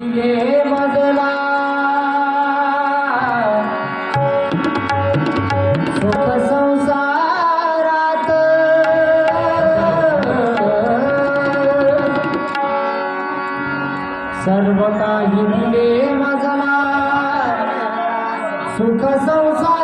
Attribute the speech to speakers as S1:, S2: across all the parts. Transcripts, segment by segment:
S1: मजला सुख सर्व काही मजला सुख संसार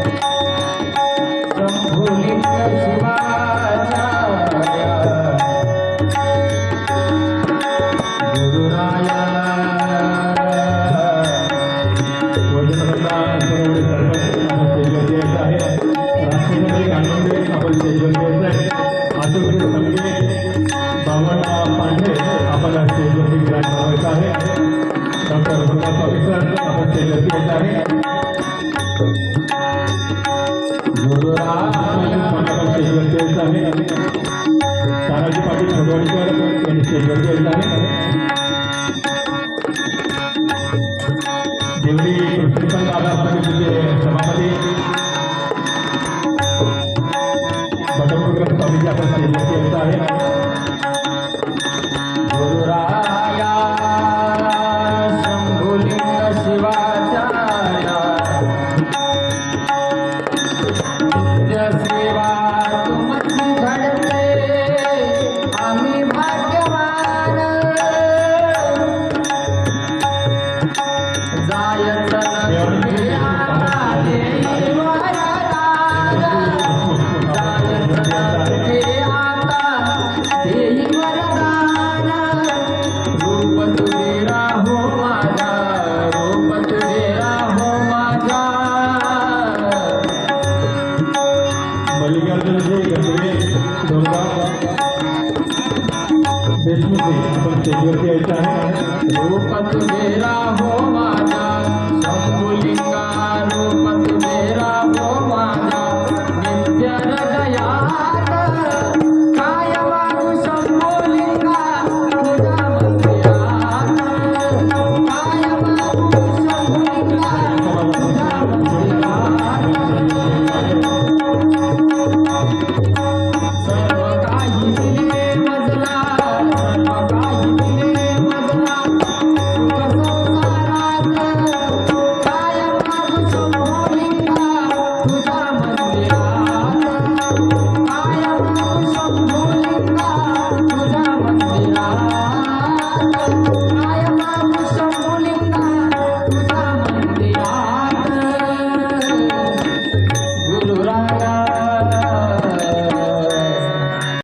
S2: पांडे आपण स्टेजवरती विराजमान आहे. डॉक्टर गुरुदास सर आपण स्टेजवरती येत आहे. तानाजी पाटील छोटवाडीकर यांनी स्टेजवरती येत आहे. पण ते योग्य येत आहे